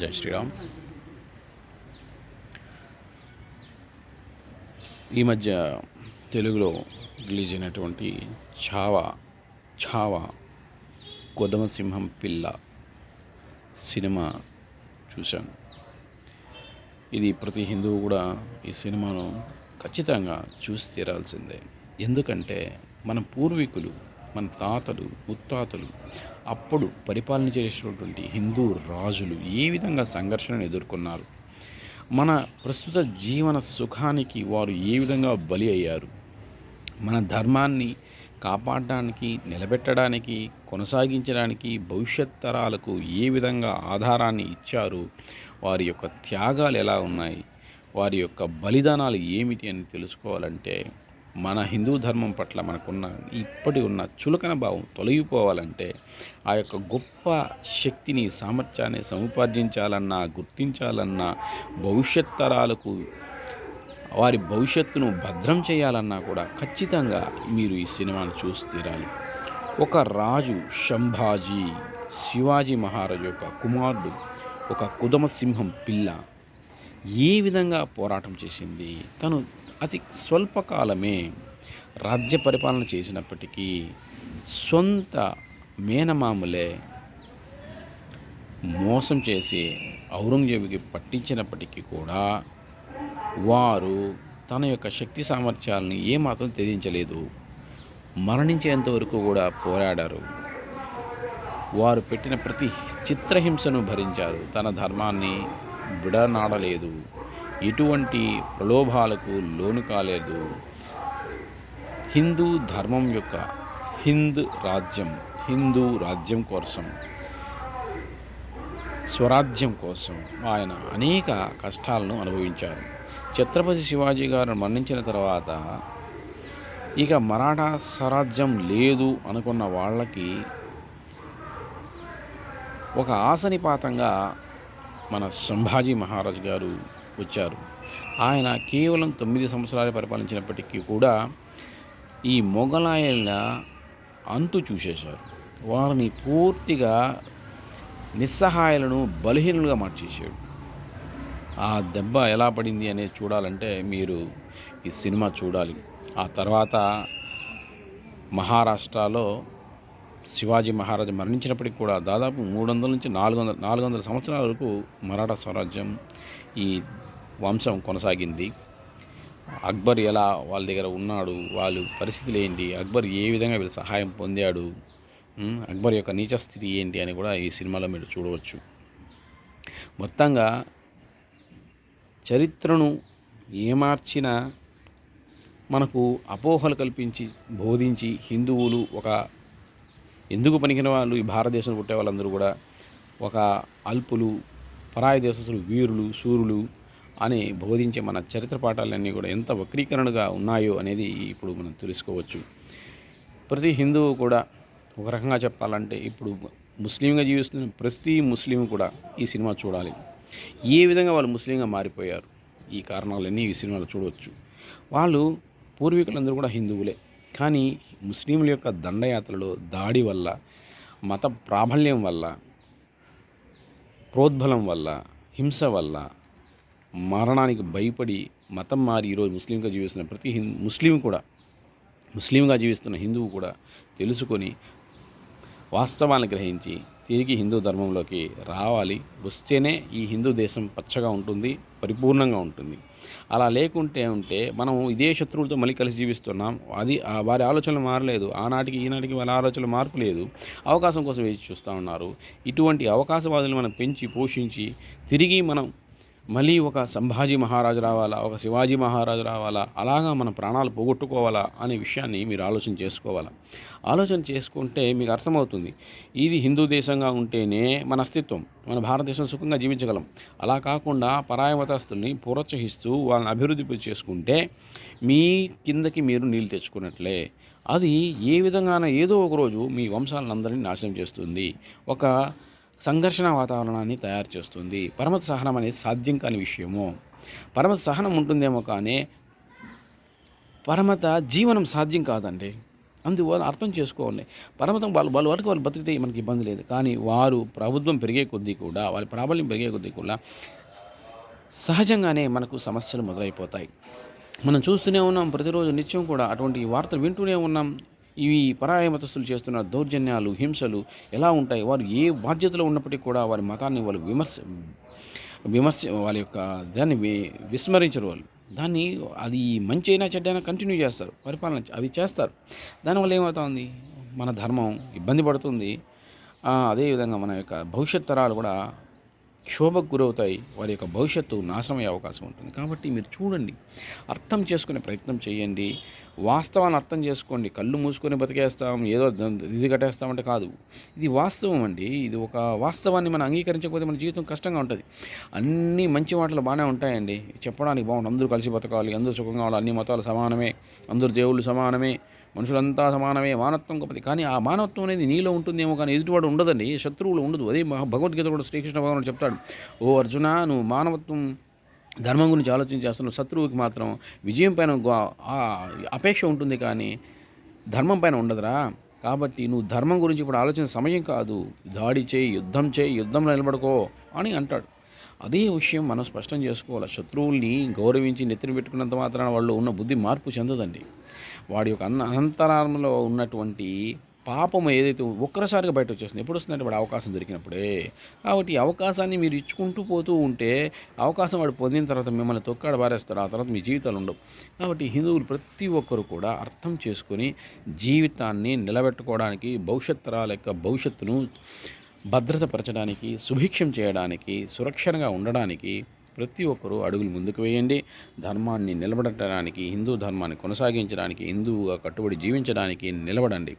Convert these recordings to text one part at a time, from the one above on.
జై శ్రీరామ్. ఈ మధ్య తెలుగులో రిలీజ్ అయినటువంటి ఛావా ఛావా కొదమసింహం పిల్ల సినిమా చూశాను. ఇది ప్రతి హిందువు కూడా ఈ సినిమాను ఖచ్చితంగా చూసి తీరాల్సిందే. ఎందుకంటే మన పూర్వీకులు మన తాతలు ముత్తాతలు అప్పుడు పరిపాలన చేసినటువంటి హిందూ రాజులు ఏ విధంగా సంఘర్షణను ఎదుర్కొన్నారు? మన ప్రస్తుత జీవన సుఖానికి వారు ఏ విధంగా బలి అయ్యారు? మన ధర్మాన్ని కాపాడడానికి నిలబెట్టడానికి కొనసాగించడానికి భవిష్యత్ తరాలకు ఏ విధంగా ఆధారాన్ని ఇచ్చారు? వారి యొక్క త్యాగాలు ఎలా ఉన్నాయి? వారి యొక్క బలిదానాలు ఏమిటి అని తెలుసుకోవాలంటే మన హిందూ ధర్మం పట్ల మనకున్న ఇప్పటి ఉన్న చులకన భావం తొలగిపోవాలంటే ఆ యొక్క గొప్ప శక్తిని సామర్థ్యాన్ని సముపార్జించాలన్నా గుర్తించాలన్నా భవిష్యత్ తరాలకు వారి భవిష్యత్తును భద్రం చేయాలన్నా కూడా ఖచ్చితంగా మీరు ఈ సినిమాను చూసి తీరాలి. ఒక రాజు శంభాజీ శివాజీ మహారాజు యొక్క కుమారుడు ఒక కుదమసింహం పిల్ల. ఏ విధంగా పోరాటం చేసింది. తను అతి స్వల్పకాలమే రాజ్య పరిపాలన చేసినప్పటికీ సొంత మేనమామలే మోసం చేసి ఔరంగజేబుకి పట్టించినప్పటికీ కూడా వారు తన యొక్క శక్తి సామర్థ్యాలను ఏమాత్రం త్యజించలేదు. మరణించేంత వరకు కూడా పోరాడారు. వారు పెట్టిన ప్రతి చిత్రహింసను భరించారు. తన ధర్మాన్ని విడనాడలేదు. ఎటువంటి ప్రలోభాలకు లోను కాలేదు. హిందూ ధర్మం యొక్క హింద్ రాజ్యం హిందూ రాజ్యం కోసం స్వరాజ్యం కోసం ఆయన అనేక కష్టాలను అనుభవించారు. ఛత్రపతి శివాజీ గారు మరణించిన తర్వాత ఇక మరాఠా స్వరాజ్యం లేదు అనుకున్న వాళ్ళకి ఒక ఆసనిపాతంగా మన సంభాజీ మహారాజు గారు వచ్చారు. ఆయన కేవలం తొమ్మిది సంవత్సరాలు పరిపాలించినప్పటికీ కూడా ఈ మొఘలాయల అంతు చూసేశారు. వారిని పూర్తిగా నిస్సహాయాలను బలహీనులుగా మార్చేసాడు ఆ దెబ్బ ఎలా పడింది అనేది చూడాలంటే మీరు ఈ సినిమా చూడాలి. ఆ తర్వాత మహారాష్ట్రలో శివాజీ మహారాజు మరణించినప్పటికి కూడా దాదాపు మూడు వందల నుంచి నాలుగు వందల నాలుగు వందల సంవత్సరాల వరకు మరాఠా స్వరాజ్యం ఈ వంశం కొనసాగింది. అక్బర్ ఎలా వాళ్ళ దగ్గర ఉన్నాడు వాళ్ళు పరిస్థితులు ఏంటి అక్బర్ ఏ విధంగా వీళ్ళు సహాయం పొందాడు అక్బర్ యొక్క నీచ స్థితి ఏంటి అని కూడా ఈ సినిమాలో మీరు చూడవచ్చు. మొత్తంగా చరిత్రను ఏమార్చినా మనకు అపోహలు కల్పించి బోధించి హిందువులు ఒక ఎందుకు పనికిన వాళ్ళు? ఈ భారతదేశంలో పుట్టే వాళ్ళందరూ కూడా ఒక అల్పులు పరాయ దేశస్తులు వీరులు సూర్యులు అని బోధించే మన చరిత్ర పాఠాలన్నీ కూడా ఎంత వక్రీకరణగా ఉన్నాయో అనేది ఇప్పుడు మనం తెలుసుకోవచ్చు. ప్రతి హిందువు కూడా ఒక రకంగా చెప్పాలంటే ఇప్పుడు ముస్లింగా జీవిస్తున్న ప్రతి ముస్లిం కూడా ఈ సినిమా చూడాలి. ఏ విధంగా వాళ్ళు ముస్లింగా మారిపోయారు? ఈ కారణాలన్నీ ఈ సినిమాలో చూడవచ్చు. వాళ్ళు పూర్వీకులందరూ కూడా హిందువులే. కానీ ముస్లింల యొక్క దండయాత్రలో దాడి వల్ల మత ప్రాబల్యం వల్ల ప్రోద్బలం వల్ల హింస వల్ల మరణానికి భయపడి మతం మారి ఈరోజు ముస్లింగా జీవిస్తున్న ప్రతి ముస్లిం కూడా ముస్లింగా జీవిస్తున్న హిందువు కూడా తెలుసుకొని వాస్తవాన్ని గ్రహించి తిరిగి హిందూ ధర్మంలోకి రావాలి. వస్తేనే ఈ హిందూ దేశం పచ్చగా ఉంటుంది పరిపూర్ణంగా ఉంటుంది. అలా లేకుంటే ఉంటే మనం ఇదే శత్రువులతో మళ్ళీ కలిసి జీవిస్తున్నాం. అది వారి ఆలోచనలు మారలేదు. ఆనాటికి ఈనాటికి వాళ్ళ ఆలోచనలు మార్పు లేదు. అవకాశం కోసం వేచి చూస్తూ ఉన్నారు. ఇటువంటి అవకాశవాదులు మనం పెంచి పోషించి తిరిగి మనం మళ్ళీ ఒక సంభాజీ మహారాజు రావాలా ఒక శివాజీ మహారాజు రావాలా అలాగా మన ప్రాణాలు పోగొట్టుకోవాలా అనే విషయాన్ని మీరు ఆలోచన చేసుకోవాలా? ఆలోచన చేసుకుంటే మీకు అర్థమవుతుంది ఇది హిందూ దేశంగా ఉంటేనే మన అస్తిత్వం మన భారతదేశం సుఖంగా జీవించగలం. అలా కాకుండా పరాయమతస్తుల్ని ప్రోత్సహిస్తూ వాళ్ళని అభివృద్ధి చేసుకుంటే మీ కిందకి మీరు నీళ్ళు తెచ్చుకున్నట్లే. అది ఏ విధంగాన ఏదో ఒక రోజు మీ వంశాలందరినీ నాశనం చేస్తుంది. ఒక సంఘర్షణ వాతావరణాన్ని తయారు చేస్తుంది. పరమత సహనం అనేది సాధ్యం కాని విషయము. పరమత సహనం ఉంటుందేమో కానీ పరమత జీవనం సాధ్యం కాదండి. అందువల్ల అర్థం చేసుకోవాలి పరమతం వాళ్ళు వాళ్ళ వరకు వాళ్ళు బతికితే మనకి ఇబ్బంది లేదు. కానీ వారు ప్రభుత్వం పెరిగే కొద్దీ కూడా వాళ్ళ ప్రాబల్యం పెరిగే కొద్దీ కూడా సహజంగానే మనకు సమస్యలు మొదలైపోతాయి. మనం చూస్తూనే ఉన్నాం ప్రతిరోజు నిత్యం కూడా అటువంటి వార్తలు వింటూనే ఉన్నాం. ఇవి పరాయ మతస్థులు చేస్తున్న దౌర్జన్యాలు హింసలు ఎలా ఉంటాయి? వారు ఏ బాధ్యతలో ఉన్నప్పటికీ కూడా వారి మతాన్ని వాళ్ళు విమర్శ విమర్శ వాళ్ళ యొక్క దాన్ని విస్మరించరు వాళ్ళు. దాన్ని అది మంచి అయినా చెడ్డైనా కంటిన్యూ చేస్తారు. పరిపాలన అవి చేస్తారు. దానివల్ల ఏమవుతుంది? మన ధర్మం ఇబ్బంది పడుతుంది. అదేవిధంగా మన యొక్క భవిష్యత్ తరాలు కూడా క్షోభకు గురవుతాయి. వారి యొక్క భవిష్యత్తు నాశనమయ్యే అవకాశం ఉంటుంది. కాబట్టి మీరు చూడండి. అర్థం చేసుకునే ప్రయత్నం చేయండి. వాస్తవాన్ని అర్థం చేసుకోండి. కళ్ళు మూసుకొని బతికేస్తాం ఏదో ఇది కట్టేస్తామంటే కాదు. ఇది వాస్తవం అండి. ఇది ఒక వాస్తవాన్ని మనం అంగీకరించకపోతే మన జీవితం కష్టంగా ఉంటుంది. అన్ని మంచి మాటలు బాగానే ఉంటాయండి. చెప్పడానికి బాగుంటుంది. అందరూ కలిసి బతకాలి. అందరూ సుఖంగా ఉండాలి. అన్ని మతాలు సమానమే. అందరూ దేవుళ్ళు సమానమే. మనుషులంతా సమానమే. మానవత్వం గొప్పది. కానీ ఆ మానవత్వం అనేది నీలో ఉంటుందేమో కానీ ఎదుటివాడు ఉండదండి. శత్రువులు ఉండదు. అదే భగవద్గీత కూడా శ్రీకృష్ణ భగవానుడు చెప్తాడు. ఓ అర్జున నువ్వు మానవత్వం ధర్మం గురించి ఆలోచన చేస్తున్నావు శత్రువుకి మాత్రం విజయం పైన అపేక్ష ఉంటుంది కానీ ధర్మం పైన ఉండదురా. కాబట్టి నువ్వు ధర్మం గురించి ఇప్పుడు ఆలోచన సమయం కాదు. దాడి చేయి యుద్ధం చేయి యుద్ధంలో నిలబడుకో అని అంటాడు. అదే విషయం మనం స్పష్టం చేసుకోవాలి. శత్రువుల్ని గౌరవించి నెత్తిన పెట్టుకున్నంత మాత్రాన వాళ్ళు ఉన్న బుద్ధి మార్పు చెందదండి. వాడి యొక్క అన్న అనంతరాలంలో ఉన్నటువంటి పాపం ఏదైతే ఒక్కసారిగా బయట వచ్చేస్తుంది ఎప్పుడు వస్తుందంటే వాడు అవకాశం దొరికినప్పుడే. కాబట్టి అవకాశాన్ని మీరు ఇచ్చుకుంటూ పోతూ ఉంటే అవకాశం వాడు పొందిన తర్వాత మిమ్మల్ని తొక్కాడ బారేస్తారు ఆ తర్వాత మీ జీవితాలు ఉండవు. కాబట్టి హిందువులు ప్రతి ఒక్కరు కూడా అర్థం చేసుకొని జీవితాన్ని నిలబెట్టుకోవడానికి భవిష్యత్ తరాల యొక్క భవిష్యత్తును భద్రతపరచడానికి సుభిక్షం చేయడానికి సురక్షణగా ఉండడానికి ప్రతి ఒక్కరూ అడుగులు ముందుకు వేయండి. ధర్మాన్ని నిలబడటానికి హిందూ ధర్మాన్ని కొనసాగించడానికి హిందువుగా కట్టుబడి జీవించడానికి నిలబడండి.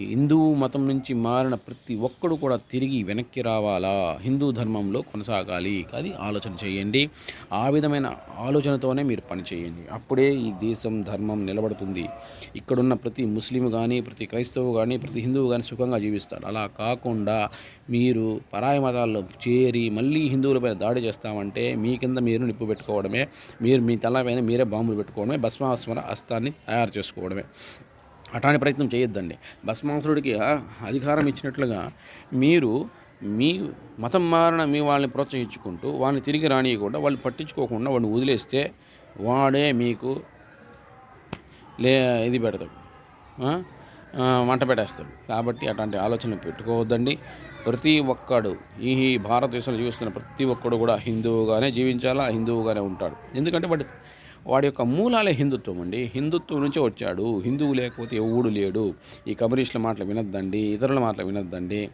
ఈ హిందూ మతం నుంచి మారిన ప్రతి ఒక్కడు కూడా తిరిగి వెనక్కి రావాలా? హిందూ ధర్మంలో కొనసాగాలి. అది ఆలోచన చేయండి. ఆ విధమైన ఆలోచనతోనే మీరు పని చేయండి. అప్పుడే ఈ దేశం ధర్మం నిలబడుతుంది. ఇక్కడున్న ప్రతి ముస్లిం కానీ ప్రతి క్రైస్తవు కానీ ప్రతి హిందువు కానీ సుఖంగా జీవిస్తాడు అలా కాకుండా మీరు పరాయి మతాల్లో చేరి మళ్ళీ హిందువులపైన దాడి చేస్తామంటే మీ కింద మీరు నిప్పు పెట్టుకోవడమే మీరు మీ తలపైన మీరే బాంబులు పెట్టుకోవడమే భస్మాస్మర అస్తాన్ని తయారు చేసుకోవడమే. అటాని ప్రయత్నం చేయొద్దండి. భస్మాసురుడికి అధికారం ఇచ్చినట్లుగా మీరు మీ మతం మారిన మీ వాళ్ళని ప్రోత్సహించుకుంటూ వాళ్ళని తిరిగి రానియకుండా వాళ్ళు పట్టించుకోకుండా వాడిని వదిలేస్తే వాడే మీకు లే ఇది పెడతాడు. వంట పెట్టేస్తాడు. కాబట్టి అట్లాంటి ఆలోచన పెట్టుకోవద్దండి. ప్రతి ఒక్కడు ఈ భారతదేశంలో జీవిస్తున్న ప్రతి ఒక్కడు కూడా హిందువుగానే జీవించాలా? హిందువుగానే ఉంటాడు. ఎందుకంటే వాడు వాడి యొక్క మూలాలే హిందుత్వం అండి. హిందుత్వం నుంచే వచ్చాడు. హిందువు లేకపోతే ఎవడు లేడు. ఈ కమ్యూనిస్టుల మాటలు వినొద్దండి ఇతరుల మాటలు వినొద్దండి.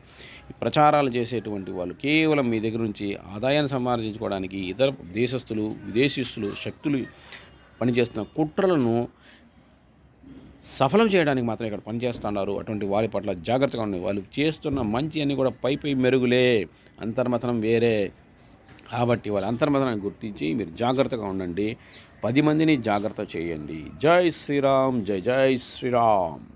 ప్రచారాలు చేసేటువంటి వాళ్ళు కేవలం మీ దగ్గర నుంచి ఆదాయాన్ని సంపాదించుకోవడానికి ఇతర దేశస్థులు విదేశీస్తులు శక్తులు పనిచేస్తున్న కుట్రలను సఫలం చేయడానికి మాత్రం ఇక్కడ పనిచేస్తున్నారు. అటువంటి వారి పట్ల జాగ్రత్తగా ఉన్నాయి వాళ్ళు చేస్తున్న మంచి అన్ని కూడా పై పై మెరుగులే. అంతర్మథనం వేరే. కాబట్టి వాళ్ళ అంతర్మథనాన్ని గుర్తించి మీరు జాగ్రత్తగా ఉండండి. పది మందిని జాగ్రత్త చేయండి. జై శ్రీరామ్ జై జై శ్రీరామ్.